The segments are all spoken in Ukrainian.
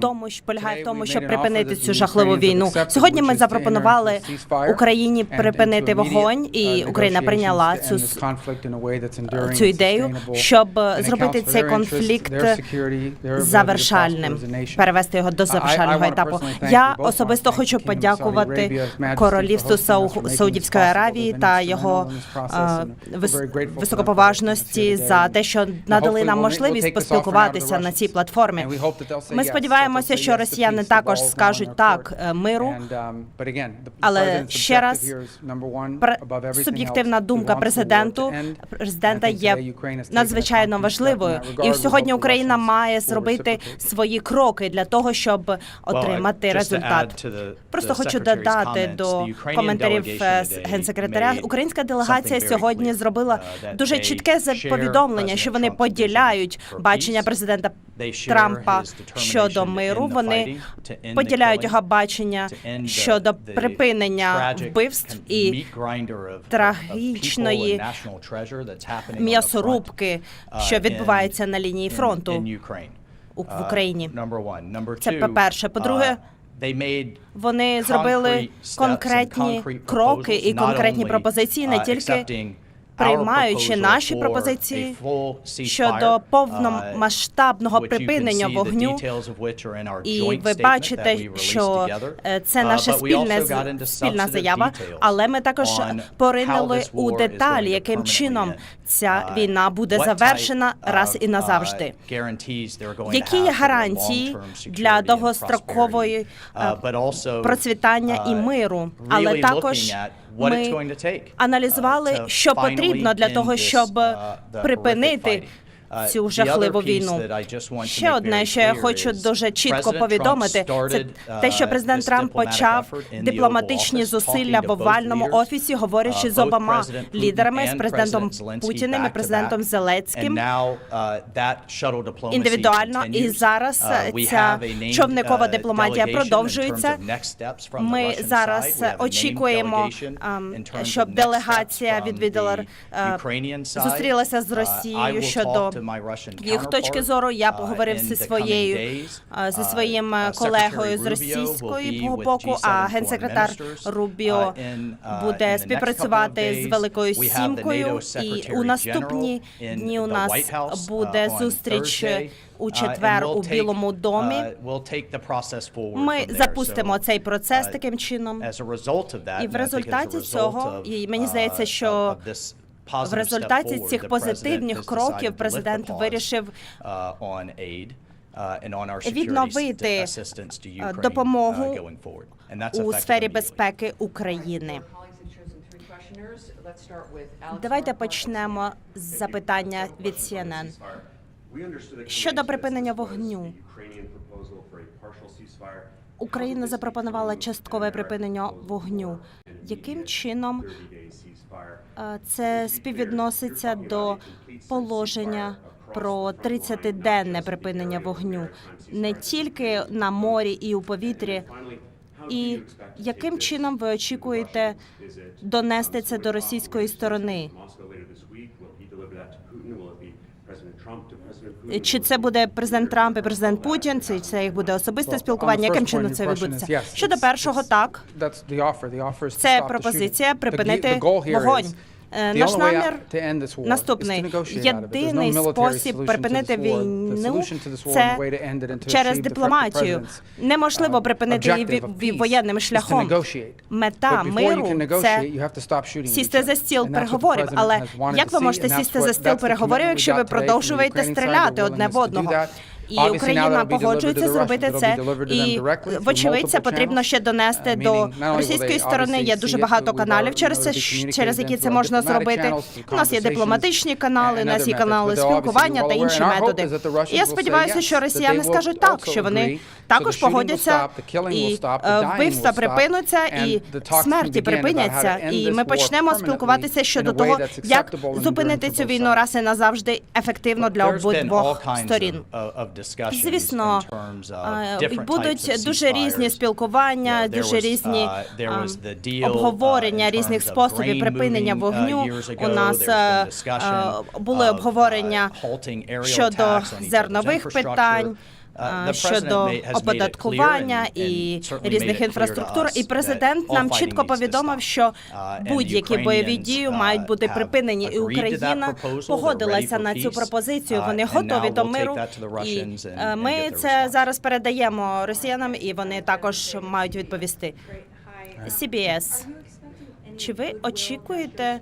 тому що полягає в тому, щоб припинити цю жахливу війну. Сьогодні ми запропонували Україні припинити вогонь, і Україна прийняла цю цю ідею, щоб зробити цей конфлікт завершальним, перевести його до завершального етапу. Я особисто хочу подякувати королівству Сау- Саудівської Аравії та його е, високоповажності за те, що надали нам можливість поспілкуватися на цій платформі. Ми сподіваємося, що росіяни також скажуть так е, миру. Але ще раз суб'єктивна думка президенту президента є надзвичайно важливою. І сьогодні Україна має зробити свої кроки для того, щоб отримати результат. Просто хочу додати до коментарів е, генсекретаря. Українська делегація сьогодні зробила дуже чітке повідомлення, що вони поділяють бачення президента Трампа щодо миру. Вони поділяють його бачення щодо припинення вбивств і трагічної м'ясорубки, що відбувається на лінії фронту в Україні. Це по-перше. По-друге, Вони зробили конкретні кроки і конкретні пропозиції, не тільки приймаючи наші пропозиції щодо повномасштабного припинення вогню. І ви бачите, що е, це наша спільне спільна заява, але ми також поринули у деталі, яким чином ця війна буде завершена раз і назавжди. Які є гарантії для довгострокової е, процвітання і миру, але також ми аналізували, що потрібно для того, щоб припинити цю жахливу війну. Ще одне, що я хочу дуже чітко повідомити, це те, що президент Трамп почав дипломатичні зусилля в овальному офісі, говорячи з обома лідерами з президентом Путіним і президентом Зеленським. індивідуально. І зараз ця човникова дипломатія продовжується. Ми зараз очікуємо, щоб делегація відвідала е, зустрілася з Росією щодо їх точки зору. Я поговорив зі своєю е, зі своїм е, колегою з російської боку. А генсекретар Рубіо буде співпрацювати з Великою Сімкою. І у наступні дні у нас буде зустріч у четвер у Білому домі. Ми запустимо цей процес таким чином. І в результаті цього, і мені здається, що В результаті цих позитивних кроків президент вирішив відновити допомогу у сфері безпеки України. Давайте почнемо з запитання від CNN. Щодо припинення вогню, Україна запропонувала часткове припинення вогню. Яким чином е, це співвідноситься до положення про 30-денне припинення вогню не тільки на морі і у повітрі? І яким чином ви очікуєте донести це до російської сторони? Чи це буде президент Трамп і президент Путін? Чи це їх буде особисте спілкування? Яким чином це відбудеться? Щодо першого, так це пропозиція припинити вогонь. Е, Наш намір наступний єдиний спосіб припинити війну це через дипломатію. Неможливо припинити її воєнним шляхом. Мета миру це сісти за стіл переговорів. Але як ви можете сісти за стіл переговорів, якщо ви продовжуєте стріляти одне в одного? І Україна погоджується зробити це. І вочевидь, це потрібно ще донести до російської сторони. Є дуже багато каналів через це через які це можна зробити. У нас є дипломатичні канали, у нас є канали спілкування та інші методи. І я сподіваюся, що росіяни скажуть так, що вони також погодяться і е, вбивства припинуться, і смерті припиняться. І ми почнемо спілкуватися щодо того, як зупинити цю війну раз і назавжди ефективно для обидвох сторін. Звісно, будуть дуже різні спілкування, дуже різні е, обговорення різних способів припинення вогню. У нас е, е, були обговорення щодо зернових питань. Щодо оподаткування і різних інфраструктур. І президент нам чітко повідомив, що будь-які бойові дії мають бути припинені, і Україна погодилася на цю пропозицію. Вони готові до миру. І е, ми це зараз передаємо росіянам, і вони також мають відповісти. CBS. Чи ви очікуєте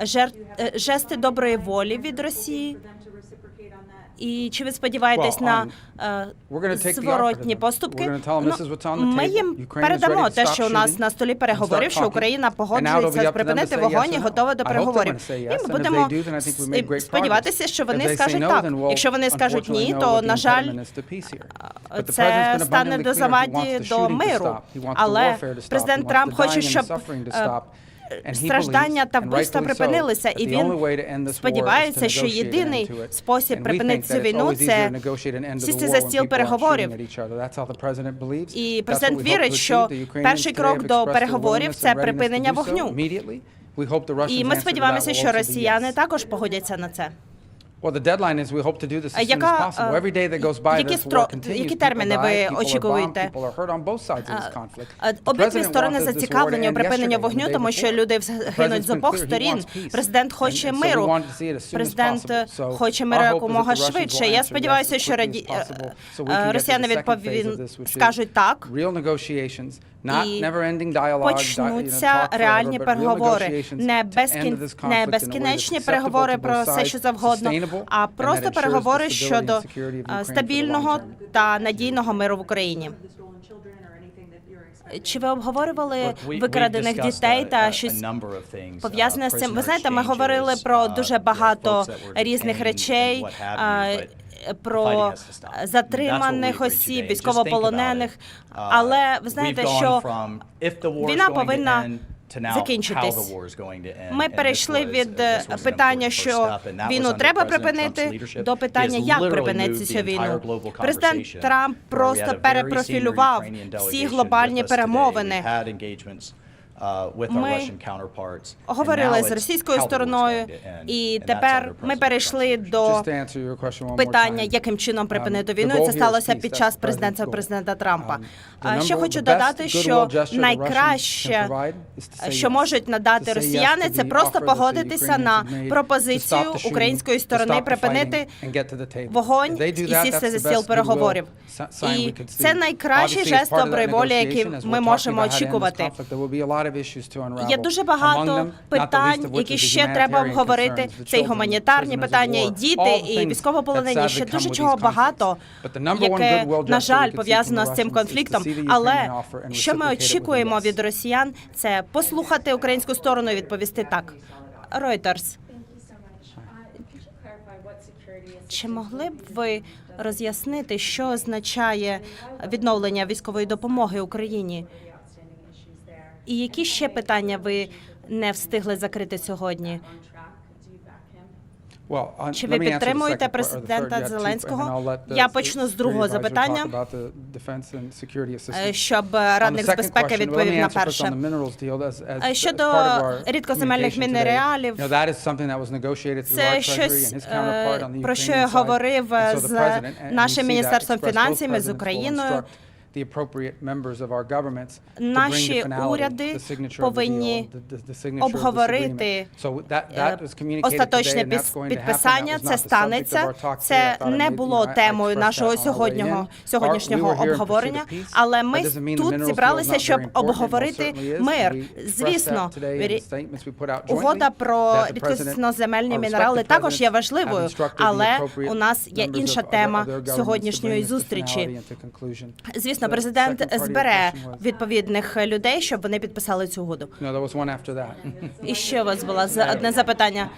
е, жести доброї волі від Росії? І чи ви сподіваєтесь Well, на um, е, to зворотні поступки? Ну, ми їм передамо те, що у нас на столі переговорів, start що. Україна погоджується припинити вогонь і готова до переговорів. І ми будемо сподіватися, що вони скажуть так. Якщо вони скажуть ні, то на жаль, це стане до заваді до миру. Але президент Трамп хоче, щоб е, страждання та вбивства припинилися, і він сподівається, що єдиний спосіб припинити цю війну це сісти за стіл переговорів. І президент вірить, що перший крок до переговорів це припинення вогню. І ми сподіваємося, що росіяни також погодяться на це. Яка, е, які стро- які терміни ви очікуєте? people are hurt on both sides of this А, conflict. а, The Обидві сторони зацікавлені у припиненні вогню, тому що люди гинуть з обох сторін. Президент хоче миру. Президент е, хоче миру якомога швидше. Я сподіваюся, що раді... е, росіяни is скажуть так. І почнуться реальні переговори, не безкін... не безкінечні переговори про все, що завгодно, а просто переговори щодо стабільного та надійного миру в Україні. Чи ви обговорювали викрадених дітей та щось пов'язане з цим? Ви знаєте, ми говорили про дуже багато різних речей. Про затриманих осіб, військовополонених, але ви знаєте, що війна повинна закінчитись. Ми перейшли від е, питання, що війну треба припинити, до питання, як припинити цю війну. Президент Трамп просто перепрофілював всі глобальні перемовини. Ми говорили з російською стороною, і тепер ми перейшли до питання, яким чином припинити Um, війну. це сталося під час президентства президента Трампа. Um, Ще хочу додати, що gesture the Russians найкраще, can provide is to say що можуть надати росіяни, це the просто погодитися на пропозицію stop the shooting, української сторони припинити fighting and get to the table. вогонь If they do і that, сісти за the стіл best переговорів. І це найкращий жест доброї волі, який ми можемо очікувати. Є дуже багато питань, які ще треба обговорити. Це і children, гуманітарні питання, і діти, і військовополонені. Ще дуже чого багато, яке, на жаль, пов'язано з цим конфліктом. Але що ми очікуємо від росіян, це послухати українську сторону і відповісти так. Reuters. Чи могли б ви роз'яснити, що означає відновлення військової допомоги Україні? І які ще питання ви не встигли закрити сьогодні? Uh, Чи ви підтримуєте президента Зеленського? Я почну з другого запитання. Е. Щоб радник з безпеки відповів на перше. Е, щодо рідкоземельних мінералів, Це щось, е, про що я говорив з нашим міністерством фінансів з Україною. Instruct the appropriate members of our governments to bring Наші уряди повинні обговорити, остаточне підписання. Це станеться. Це не було темою нашого way сьогоднішнього обговорення. Але ми тут зібралися, щоб обговорити мир. Звісно, Угода про our мінерали також є важливою, але у нас є інша тема сьогоднішньої зустрічі. conclusion. Звісно, президент збере відповідних людей, щоб вони підписали цю угоду. І ще у вас було одне запитання.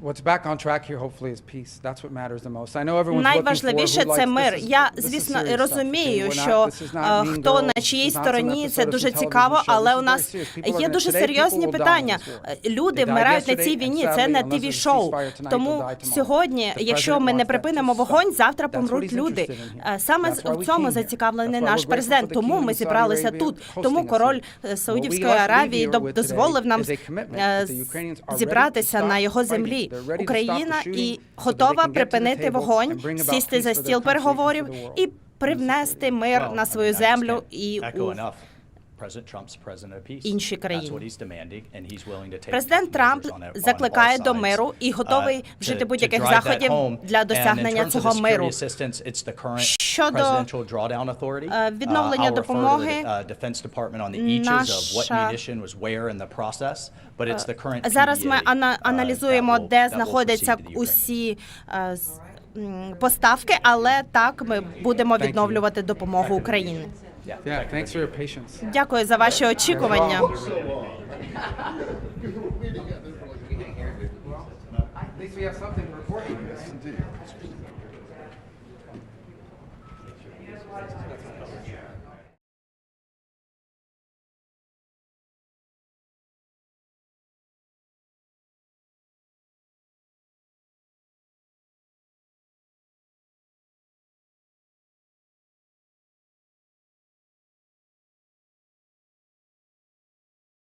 What's back on track here, hopefully, is peace. That's what matters the most. I know everyone's Найважливіше це мир. Я звісно розумію, що е, хто на чиїй стороні це дуже цікаво, але у нас є дуже серйозні питання. Е, Люди вмирають на цій війні. Це не тв шоу. Тому сьогодні, якщо ми не припинимо вогонь, завтра помруть люди. Е, Саме в цьому зацікавлений наш президент. Тому ми зібралися тут. Тому король е, Саудівської Аравії дозволив нам е, зібратися на його fighting. Україна і готова припинити вогонь, сісти за стіл переговорів і привнести мир на свою землю і у інші країни. Президент Трамп закликає до миру і готовий вжити будь-яких заходів для досягнення цього миру. Щодо е, відновлення допомоги, наша- Зараз ми ана- аналізуємо, де знаходяться усі е, поставки, але так ми будемо відновлювати допомогу Україні. Yeah, thanks for your patience. Дякую за ваші очікування. At least we have something to report on this.